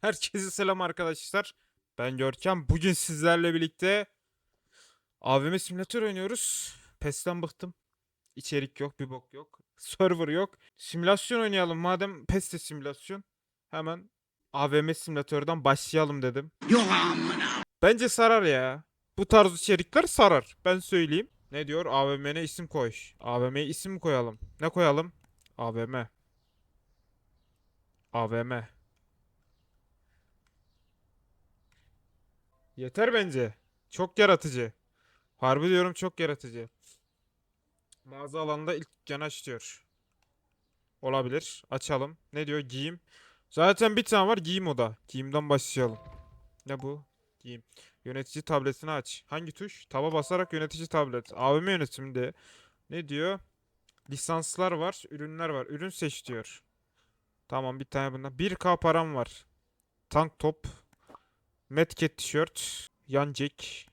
Herkese selam arkadaşlar. Ben Görkem. Bugün sizlerle birlikte AVM simülatör oynuyoruz. PES'ten bıktım. İçerik yok, bir bok yok. Server yok. Simülasyon oynayalım. Madem PES de simülasyon. Hemen AVM simülatörden başlayalım dedim. Bence sarar ya. Bu tarz içerikler sarar. Ben söyleyeyim. Ne diyor? AVM'ne isim koy. AVM'ye isim koyalım? Ne koyalım? AVM. AVM. Yeter bence. Çok yaratıcı. Harbi diyorum çok yaratıcı. Mağaza alanında ilk dükkanı aç diyor. Olabilir. Açalım. Ne diyor? Giyim. Zaten bir tane var. Giyim o da. Giyimden başlayalım. Ne bu? Giyim. Yönetici tabletini aç. Hangi tuş? Taba basarak yönetici tablet. AVM yönetiminde. Ne diyor? Lisanslar var. Ürünler var. Ürün seç diyor. Tamam bir tane bundan. 1K param var. Tank top. Medkit tişört. Yan jack.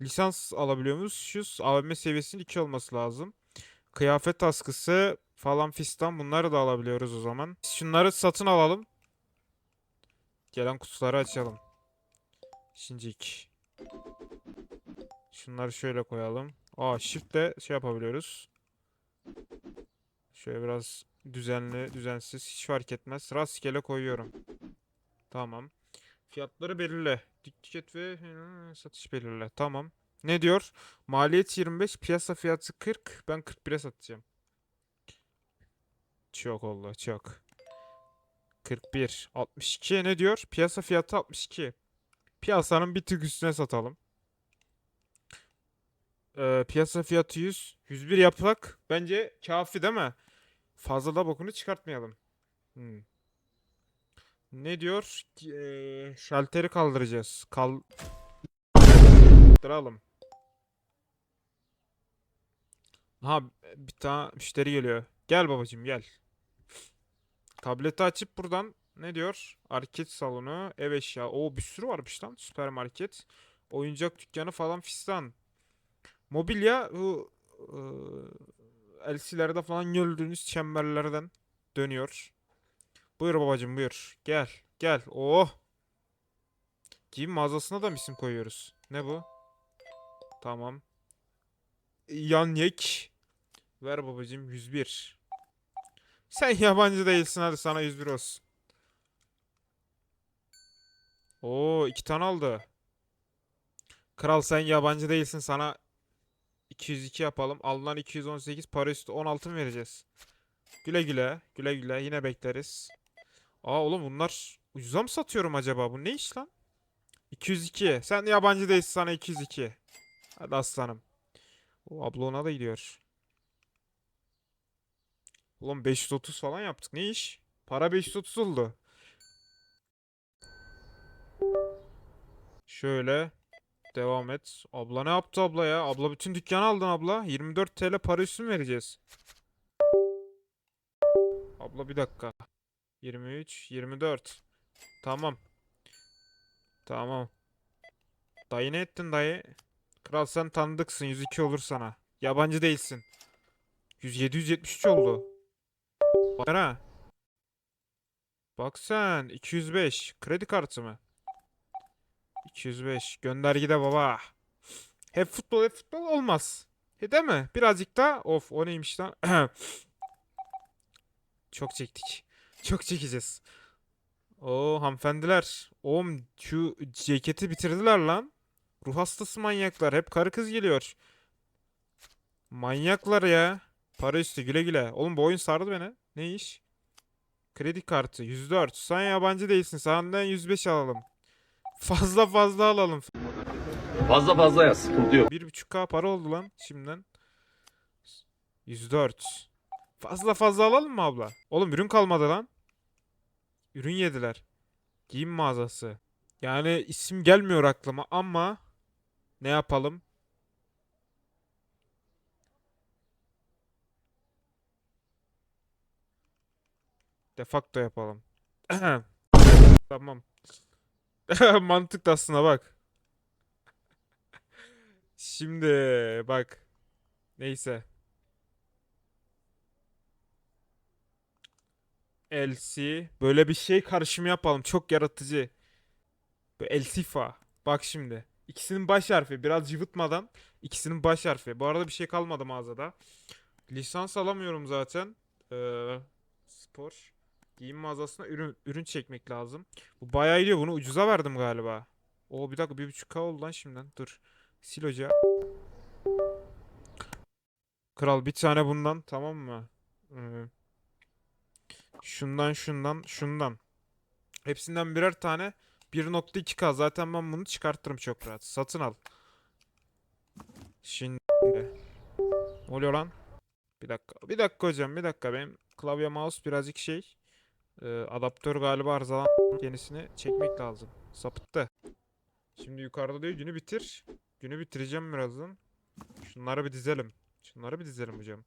Lisans alabiliyormuşuz. AVM seviyesinin 2 olması lazım. Kıyafet askısı falan fistan bunları da alabiliyoruz o zaman. Şunları satın alalım. Gelen kutuları açalım. Şincik. Şunları şöyle koyalım. Aa shift'le şey yapabiliyoruz. Şöyle biraz düzenli, düzensiz hiç fark etmez. Rastgele koyuyorum. Tamam. Fiyatları belirle. Ticket ve satış belirle. Tamam. Ne diyor? Maliyet 25, piyasa fiyatı 40. Ben 41'e satacağım. Çok oldu, çok. 41, 62 ne diyor? Piyasa fiyatı 62. Piyasanın bir tık üstüne satalım. Ee, piyasa fiyatı 100. 101 yaprak bence kafi değil mi? Fazla da bokunu çıkartmayalım. Hmm. Ne diyor? Eee, şalteri kaldıracağız. Kal Kaldıralım. Ha bir tane müşteri geliyor. Gel babacığım gel. Tableti açıp buradan ne diyor? Arket salonu, ev eşya. Oo bir sürü varmış lan. Süpermarket. Oyuncak dükkanı falan fistan. Mobilya bu eee, LC'lerde falan gördüğünüz çemberlerden dönüyor. Buyur babacığım buyur. Gel gel. Oh. Giyim mağazasına da mı isim koyuyoruz? Ne bu? Tamam. Yan yek. Ver babacığım 101. Sen yabancı değilsin hadi sana 101 olsun. Oo iki tane aldı. Kral sen yabancı değilsin sana 202 yapalım. Alınan 218 para üstü 16 mı vereceğiz? Güle güle. Güle güle. Yine bekleriz. Aa oğlum bunlar ucuza mı satıyorum acaba? Bu ne iş lan? 202. Sen yabancı değilsin sana 202. Hadi aslanım. O ablona da gidiyor. Oğlum 530 falan yaptık. Ne iş? Para 530 oldu. Şöyle. Devam et. Abla ne yaptı abla ya? Abla bütün dükkanı aldın abla. 24 TL para üstü mü vereceğiz? Abla bir dakika. 23, 24. Tamam. Tamam. Dayı ne ettin dayı? Kral sen tanıdıksın. 102 olur sana. Yabancı değilsin. 100, 773 oldu. Para. Bak sen. 205. Kredi kartı mı? 205. Göndergide baba. Hep futbol hep futbol olmaz. E değil mi? Birazcık da of o neymiş lan? Çok çektik. Çok çekeceğiz. Oo hanımefendiler. Oğlum şu ceketi bitirdiler lan. Ruh hastası manyaklar. Hep karı kız geliyor. Manyaklar ya. Para üstü güle güle. Oğlum bu oyun sardı beni. Ne iş? Kredi kartı 104. Sen yabancı değilsin. Senden 105 alalım. Fazla fazla alalım. Fazla fazla yaz. Sıkıntı yok. 1.5k para oldu lan şimdiden. 104. Fazla fazla alalım mı abla? Oğlum ürün kalmadı lan. Ürün yediler. Giyim mağazası. Yani isim gelmiyor aklıma ama ne yapalım? Defakto yapalım. Tamam. Mantıklı aslında bak. Şimdi bak. Neyse. LC. Böyle bir şey karışımı yapalım. Çok yaratıcı. Elsifa. Bak şimdi. İkisinin baş harfi. Biraz cıvıtmadan. ikisinin baş harfi. Bu arada bir şey kalmadı mağazada. Lisans alamıyorum zaten. Ee, spor. Giyim mağazasına ürün, ürün çekmek lazım. Bu bayağı iyi. Bunu ucuza verdim galiba. O bir dakika bir buçuk K oldu lan şimdiden. Dur. Sil hoca. Kral bir tane bundan tamam mı? Ee, şundan şundan şundan. Hepsinden birer tane 1.2K zaten ben bunu çıkartırım çok rahat. Satın al. Şimdi. Ne oluyor lan? Bir dakika. Bir dakika hocam bir dakika. Benim klavye mouse birazcık şey. Ee, adaptör galiba arızalan yenisini çekmek lazım. Sapıttı. Şimdi yukarıda diyor günü bitir. Günü bitireceğim birazdan. Şunları bir dizelim. Şunları bir dizelim hocam.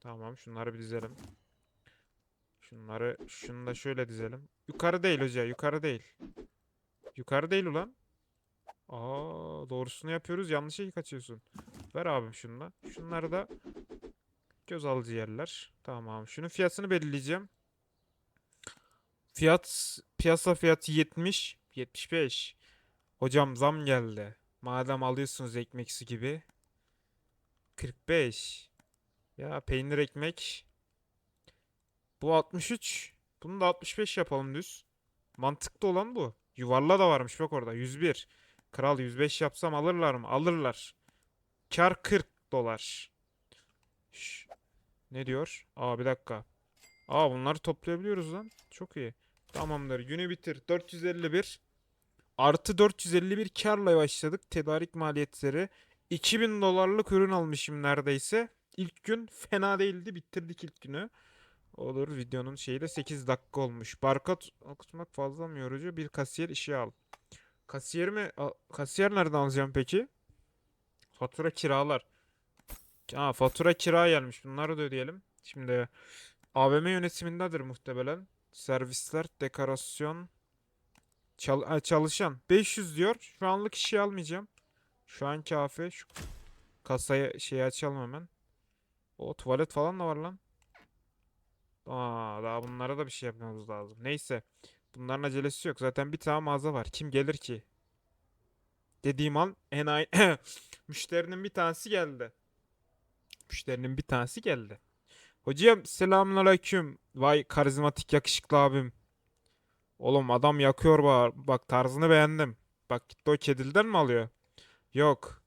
Tamam şunları bir dizelim. Şunları şunu da şöyle dizelim. Yukarı değil hoca yukarı değil. Yukarı değil ulan. Aa doğrusunu yapıyoruz yanlışa kaçıyorsun. Ver abim şunu da. Şunları da göz alıcı yerler. Tamam şunun fiyatını belirleyeceğim. Fiyat piyasa fiyatı 70 75. Hocam zam geldi. Madem alıyorsunuz ekmeksi gibi. 45. Ya peynir ekmek. Bu 63. Bunu da 65 yapalım düz. Mantıklı olan bu. Yuvarla da varmış bak orada. 101. Kral 105 yapsam alırlar mı? Alırlar. Kar 40 dolar. Şş. Ne diyor? Aa bir dakika. Aa bunları toplayabiliyoruz lan. Çok iyi. Tamamdır. Günü bitir. 451. Artı 451 karla başladık. Tedarik maliyetleri. 2000 dolarlık ürün almışım neredeyse. İlk gün fena değildi. Bitirdik ilk günü. Olur videonun şeyi de 8 dakika olmuş. Barkod okutmak fazla mı yorucu? Bir kasiyer işe al. Kasiyer mi? Al- Kasiyer nereden alacağım peki? Fatura kiralar. Aa fatura kira gelmiş. Bunları da ödeyelim. Şimdi AVM yönetimindedir muhtemelen. Servisler, dekorasyon, çal- ha, çalışan. 500 diyor. Şu anlık işi almayacağım. Şu an kafi. Şu kasayı şeyi açalım hemen. O tuvalet falan da var lan. Aa, daha bunlara da bir şey yapmamız lazım. Neyse. Bunların acelesi yok. Zaten bir tane mağaza var. Kim gelir ki? Dediğim an enayi... Müşterinin bir tanesi geldi. Müşterinin bir tanesi geldi. Hocam selamünaleyküm. Vay karizmatik yakışıklı abim. Oğlum adam yakıyor bak. Bak tarzını beğendim. Bak gitti o kedilden mi alıyor? Yok.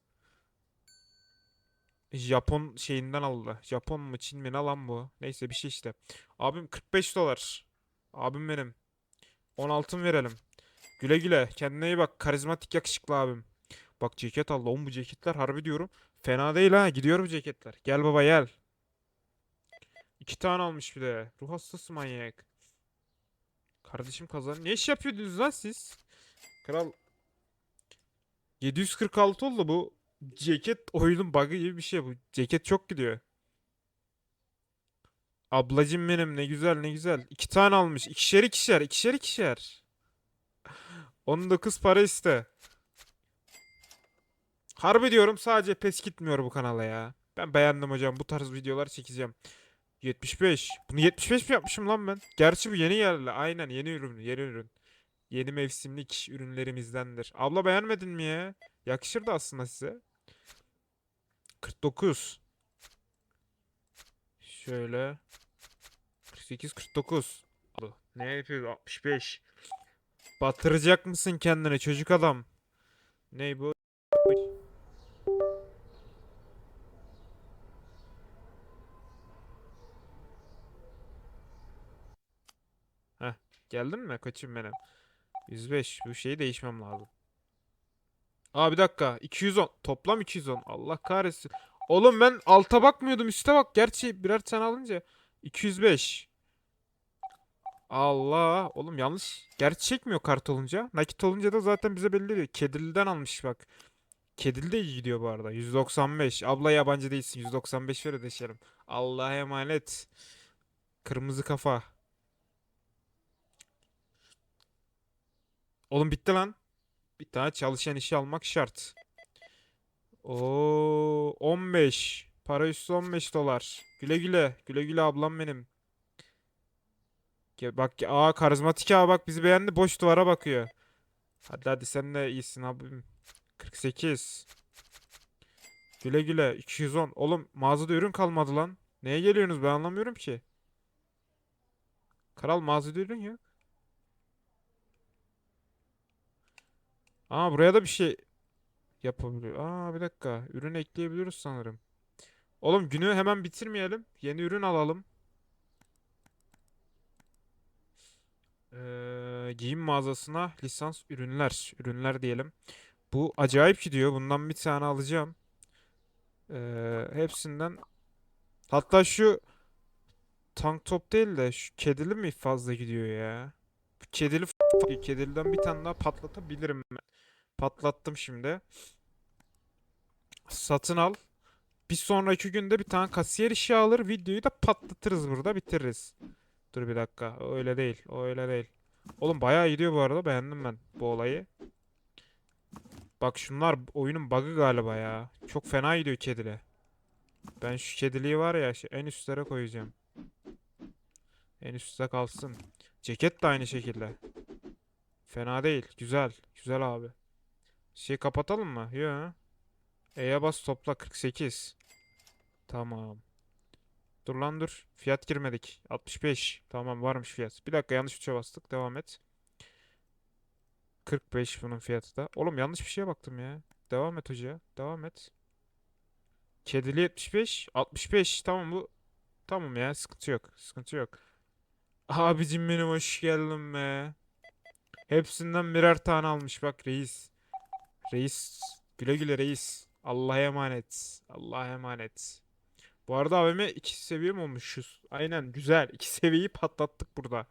Japon şeyinden aldı. Japon mu Çin mi ne lan bu? Neyse bir şey işte. Abim 45 dolar. Abim benim. 16 verelim. Güle güle. Kendine iyi bak. Karizmatik yakışıklı abim. Bak ceket aldı. Oğlum bu ceketler harbi diyorum. Fena değil ha. Gidiyor bu ceketler. Gel baba gel. İki tane almış bir de. Ruh hastası manyak. Kardeşim kazan. Ne iş yapıyordunuz lan siz? Kral. 746 oldu bu. Ceket oyunun bug'ı gibi bir şey bu. Ceket çok gidiyor. Ablacım benim ne güzel ne güzel. İki tane almış. İkişer ikişer. ikişer ikişer. 19 para iste. Harbi diyorum sadece pes gitmiyor bu kanala ya. Ben beğendim hocam. Bu tarz videolar çekeceğim. 75. Bunu 75 mi yapmışım lan ben? Gerçi bu yeni geldi. Aynen yeni ürün. Yeni ürün. Yeni mevsimlik ürünlerimizdendir. Abla beğenmedin mi ya? Yakışırdı aslında size. 49. Şöyle. 48 49. Ne yapıyor? 65. Batıracak mısın kendini çocuk adam? Ney bu? Heh, geldin mi? Kaçım benim. 105. Bu şeyi değişmem lazım. Aa bir dakika. 210. Toplam 210. Allah kahretsin. Oğlum ben alta bakmıyordum üste bak. Gerçi birer tane alınca 205. Allah. Oğlum yanlış. Gerçi çekmiyor kart olunca. Nakit olunca da zaten bize belli diyor. Kedili'den almış bak. Kedili de iyi gidiyor bu arada. 195. Abla yabancı değilsin. 195 ver ödeşelim. Allah'a emanet. Kırmızı kafa. Oğlum bitti lan. Bir tane çalışan işi almak şart. Oo 15. Para üstü 15 dolar. Güle güle. Güle güle ablam benim. Bak aa karizmatik abi bak bizi beğendi boş duvara bakıyor. Hadi hadi sen de iyisin abim. 48. Güle güle 210. Oğlum mağazada ürün kalmadı lan. Neye geliyorsunuz ben anlamıyorum ki. Kral mağazada ürün yok. Aa buraya da bir şey yapabiliyor. Aa bir dakika. Ürün ekleyebiliyoruz sanırım. Oğlum günü hemen bitirmeyelim. Yeni ürün alalım. Ee, giyim mağazasına lisans ürünler. Ürünler diyelim. Bu acayip gidiyor. Bundan bir tane alacağım. Ee, hepsinden. Hatta şu tank top değil de şu kedili mi fazla gidiyor ya? Bu kedili kediliden bir tane daha patlatabilirim ben. Patlattım şimdi. Satın al. Bir sonraki günde bir tane kasiyer işi alır. Videoyu da patlatırız burada bitiririz. Dur bir dakika. O öyle değil. O öyle değil. Oğlum bayağı gidiyor bu arada. Beğendim ben bu olayı. Bak şunlar oyunun bug'ı galiba ya. Çok fena gidiyor kedile. Ben şu kediliği var ya şu en üstlere koyacağım. En üstte kalsın. Ceket de aynı şekilde. Fena değil. Güzel. Güzel abi. Şey kapatalım mı? Yo. E'ye bas topla 48. Tamam. Dur lan dur. Fiyat girmedik. 65. Tamam varmış fiyat. Bir dakika yanlış tuşa bastık. Devam et. 45 bunun fiyatı da. Oğlum yanlış bir şeye baktım ya. Devam et hoca. Devam et. Kedili 75. 65. Tamam bu. Tamam ya sıkıntı yok. Sıkıntı yok. Abicim benim hoş geldin be. Hepsinden birer tane almış bak reis. Reis. Güle güle reis. Allah'a emanet. Allah'a emanet. Bu arada AVM 2 seviye mi olmuşuz? Aynen güzel. 2 seviyeyi patlattık burada.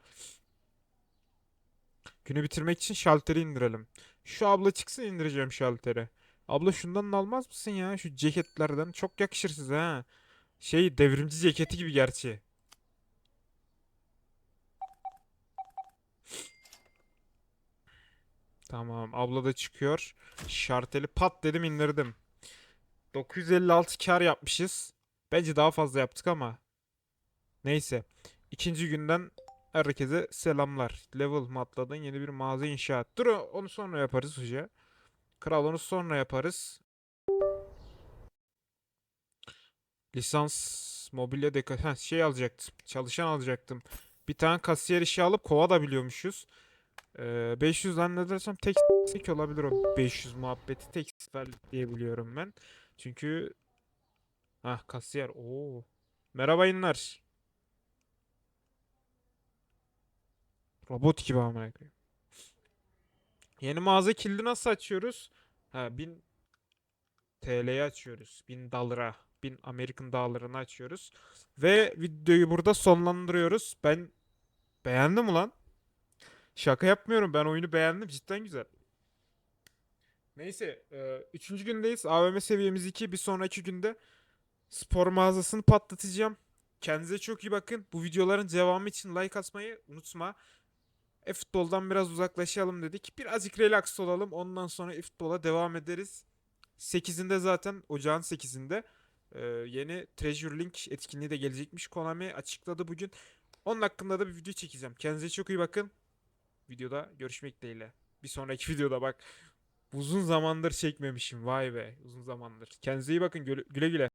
Günü bitirmek için şalteri indirelim. Şu abla çıksın indireceğim şalteri. Abla şundan da almaz mısın ya? Şu ceketlerden. Çok yakışır size ha. Şey devrimci ceketi gibi gerçi. Tamam abla da çıkıyor. Şarteli pat dedim indirdim. 956 kar yapmışız. Bence daha fazla yaptık ama. Neyse. İkinci günden herkese selamlar. Level mı atladın? Yeni bir mağaza inşaat. Dur o- onu sonra yaparız hoca. Kral onu sonra yaparız. Lisans mobilya deka ha, şey alacaktım. Çalışan alacaktım. Bir tane kasiyer işi alıp kova da biliyormuşuz. Ee, 500 zannedersem tek tek olabilir o 500 muhabbeti tek sefer diye biliyorum ben. Çünkü ah kasiyer oo. Merhaba inler. Robot gibi amına koyayım. Yeni mağaza kilidi nasıl açıyoruz? Ha 1000 TL'ye açıyoruz. 1000 dolara. 1000 Amerikan dolarını açıyoruz. Ve videoyu burada sonlandırıyoruz. Ben beğendim ulan. Şaka yapmıyorum. Ben oyunu beğendim. Cidden güzel. Neyse. e, Üçüncü gündeyiz. AVM seviyemiz 2. Bir sonraki günde spor mağazasını patlatacağım. Kendinize çok iyi bakın. Bu videoların devamı için like atmayı unutma. E-futboldan biraz uzaklaşalım dedik. Birazcık relax olalım. Ondan sonra e-futbola devam ederiz. 8'inde zaten ocağın 8'inde e, yeni Treasure Link etkinliği de gelecekmiş. Konami açıkladı bugün. Onun hakkında da bir video çekeceğim. Kendinize çok iyi bakın. Videoda görüşmek dileğiyle. Bir sonraki videoda bak. Uzun zamandır çekmemişim. Vay be. Uzun zamandır. Kendinize iyi bakın. Güle güle.